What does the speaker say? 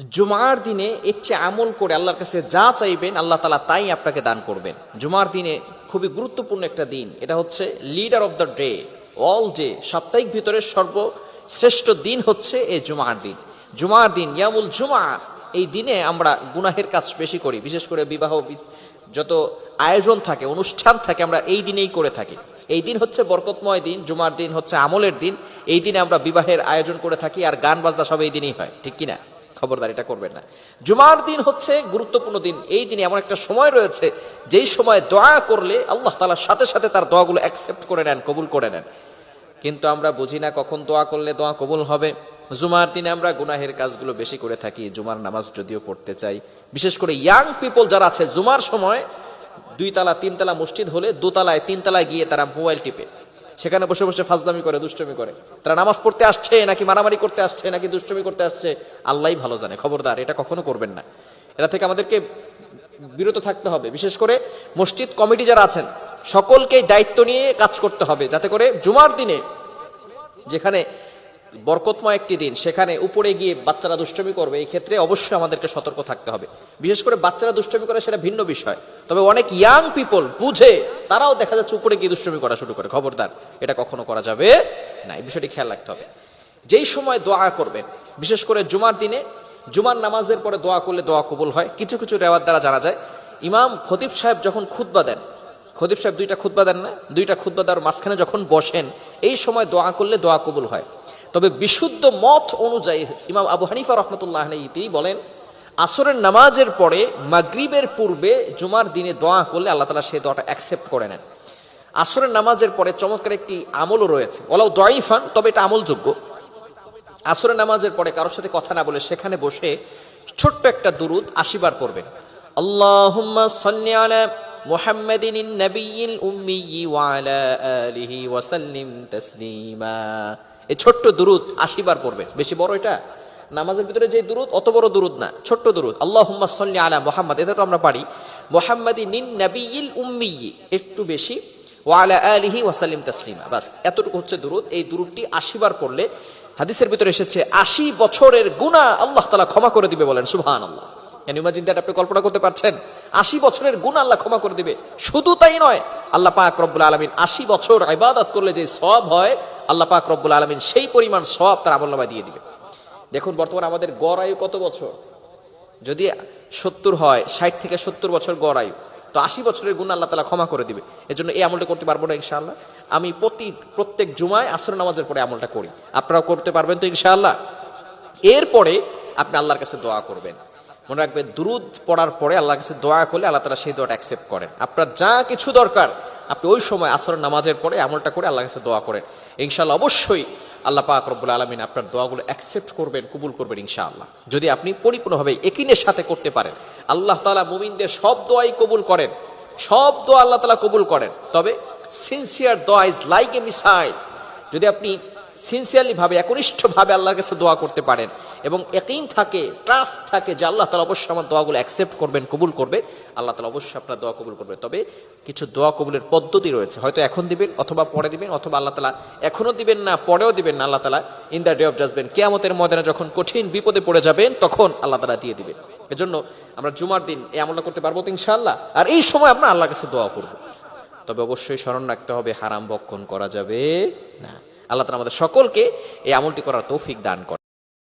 জুমার দিনে একটি আমল করে আল্লাহর কাছে যা চাইবেন, আল্লাহ তালা তাই আপনাকে দান করবেন। জুমার দিনে খুবই গুরুত্বপূর্ণ একটা দিন, এটা হচ্ছে leader of the day all day সাপ্তাহিক ভিতরে সর্বশ্রেষ্ঠ দিন হচ্ছে এই জুমার দিন। জুমার দিন, ইয়ামুল জুমা, এই দিনে আমরা গুনাহের কাজ বেশি করি, বিশেষ করে বিবাহ, যত আয়োজন থাকে, অনুষ্ঠান থাকে, আমরা এই দিনেই করে থাকি। এই দিন হচ্ছে বরকতময় দিন, জুমার দিন হচ্ছে আমলের দিন, এই দিনে আমরা বিবাহের আয়োজন করে থাকি, আর গান বাজনা সব এই দিনেই হয়, ঠিক কিনা? খবরদার, এটা করবেন না। জুমার দিন হচ্ছে গুরুত্বপূর্ণ দিন। এই দিনে এমন একটা সময় রয়েছে, যেই সময় দোয়া করলে আল্লাহ তালার সাথে সাথে তার দোয়াগুলো অ্যাকসেপ্ট করে নেন, কবুল করে নেন। কিন্তু আমরা বুঝি না কখন দোয়া করলে দোয়া কবুল হবে। জুমার দিনে আমরা গুনাহের কাজগুলো বেশি করে থাকি, জুমার নামাজ যদিও পড়তে চাই। বিশেষ করে ইয়াং পিপল যারা আছে, জুমার সময় দুই তালা, তিন তালা মসজিদ হলে দোতলায়, তিন তলায় গিয়ে তারা মোবাইল টিপে। সেখানে বসে বসে ফাজদামি করে, দুষ্টমি করে। তারা নামাজ পড়তে আসছে নাকি মারামারি করতে আসছে নাকি দুষ্টমি করতে আসছে আল্লাহ ভালো জানে। খবরদার, এটা কখনো করবেন না। এটা থেকে আমাদেরকে বিরত থাকতে হবে। বিশেষ করে মসজিদ কমিটি যারা আছেন, সকলকেই দায়িত্ব নিয়ে কাজ করতে হবে, যাতে করে জুমার দিনে যেখানে বরকতময় একটি দিন। সেখানে উপরে গিয়ে বাচ্চারা দুষ্টমি করবে, এই ক্ষেত্রে অবশ্যই আমাদেরকে সতর্ক থাকতে হবে। বিশেষ করে বাচ্চারা দুষ্টমি করে সেটা ভিন্ন বিষয়। তবে অনেক ইয়াং পিপল বুঝে তারাও দেখা যাচ্ছে উপরে গিয়ে দুষ্টমি করা শুরু করে। খবরদার, এটা কখনো করা যাবে না এই বিষয়টি খেয়াল রাখতে হবে। যেই সময় দোয়া করবেন, বিশেষ করে জুমার দিনে, জুমার নামাজের পরে দোয়া করলে দোয়া কবুল হয়। কিছু কিছু রেওয়ার দ্বারা জানা যায়, ইমাম খতিব সাহেব যখন খুতবা দেন, খতিব সাহেব দুইটা খুতবা দেন না, দুইটা খুতবা দেওয়ার মাঝখানে যখন বসেন, এই সময় দোয়া করলে দোয়া কবুল হয়। তবে বিশুদ্ধ মত অনুযায়ী ইমাম আবু হানিফা রহমতুল্লাহ তিনি বলেন, আসরের নামাজের পরে মাগরিবের পূর্বে জুমার দিনে দোয়া করলে আল্লাহ তালা সেই দোয়াটা অ্যাকসেপ্ট করে নেন। আসরের নামাজের পরে চমৎকার একটি আমলও রয়েছে। ওলাও দোয়াইফান তবে এটা আমলযোগ্য। আসরের নামাজের পরে কারোর সাথে কথা না বলে সেখানে বসে ছোট্ট একটা দুরুদ আশিবার পড়বেন। আল্লাহুম্মা সাল্লি নবিয়িল উম্মি ওয়া আলা আলিহি ওয়া তাসলিমা। এই ছোট্ট দুরুদ আশিবার পড়বেন। বেশি বড় এটা? নামাজের ভিতরে যে দুরুদ, অত বড় দুরুদ না। ছোট্ট দুরুদ। আল্লাহুম্মা সাল্লি আলা মুহাম্মাদ। এটা তো আমরা পারি। মুহাম্মাদিন নবিয়িল উম্মি একটু বেশি। ওয়ালা আলিহি ওয়াসাল্লিম তাসলিমা। বাস, এতটুকু হচ্ছে দুরুদ। এই দুরুদটি আশিবার পড়লে হাদিসের ভিতরে এসেছে, আশি বছরের গুণা আল্লাহ তালা ক্ষমা করে দিবে বলেন। সুবহান আল্লাহ ইমাজিন দ্যাট আপনি কল্পনা করতে পারছেন? আশি বছরের গুণ আল্লাহ ক্ষমা করে দিবে। শুধু তাই নয়, আল্লাহ পাক রব্বুল আলমিন আশি বছর ইবাদত করলে যে সব হয়, আল্লাহ পাক রব্বুল আলমিন সেই পরিমাণ সব তার আমল্লামায় দিয়ে দিবে। দেখুন, বর্তমানে আমাদের গড় আয়ু কত বছর? যদি সত্তর হয়, ষাট থেকে সত্তর বছর গড় আয়ু, তো আশি বছরের গুণ আল্লাহ তালা ক্ষমা করে দিবে। এজন্য এই আমলটা করতে পারব না ইনশাআল্লাহ। আমি প্রতি, প্রত্যেক জুমায় আসর নামাজের পরে আমলটা করি। আপনারাও করতে পারবেন তো ইনশাআল্লাহ। এরপরে আপনি আল্লাহর কাছে দোয়া করবেন। মনে রাখবেন দুরুদ পড়ার পরে আল্লাহ কাছে দোয়া করলে আল্লাহ তালা সেই দোয়াটা অ্যাকসেপ্ট করেন। আপনার যা কিছু দরকার, আপনি ওই সময় আসর নামাজের পরে আমলটা করে আল্লাহ কাছে দোয়া করেন। ইনশাআল্লাহ অবশ্যই আল্লাহ পাক রব্বুল আলমিন আপনার দোয়াগুলো অ্যাকসেপ্ট করবেন, কবুল করবেন ইনশাআল্লাহ। যদি আপনি পরিপূর্ণভাবে একিনের সাথে করতে পারেন, আল্লাহ তালা মুমিনদের সব দোয়াই কবুল করেন, সব দোয়া আল্লাহ তালা কবুল করেন। তবে সিনসিয়ার দোয়া ইজ লাইক এ মিসাইল যদি আপনি সিনসিয়ারলি ভাবে, একনিষ্ঠভাবে আল্লাহর কাছে দোয়া করতে পারেন এবং একইন থাকে ট্রাস্ট থাকে যে আল্লাহ তালা অবশ্যই আমার দোয়াগুলো অ্যাকসেপ্ট করবেন, কবুল করবে। আল্লাহ তালা অবশ্যই আপনার দোয়া কবুল করবে। তবে কিছু দোয়া কবুলের পদ্ধতি রয়েছে। হয়তো এখন দিবেন, অথবা পরে দিবেন, অথবা আল্লাহ তালা এখনও দিবেন না, পরেও দিবেন না, আল্লাহ তালা in the day of judgement কেয়ামতের ময়দানে যখন কঠিন বিপদে পড়ে যাবেন, তখন আল্লাহ তালা দিয়ে দিবেন। এজন্য আমরা জুমার দিন এই আমলটা করতে পারব তো ইনশাআল্লাহ। আর এই সময় আমরা আল্লাহর কাছে দোয়া করব। তবে অবশ্যই স্মরণ রাখতে হবে, হারাম বক্ষণ করা যাবে না। আল্লাহ তালা আমাদের সকলকে এই আমলটি করার তৌফিক দান করে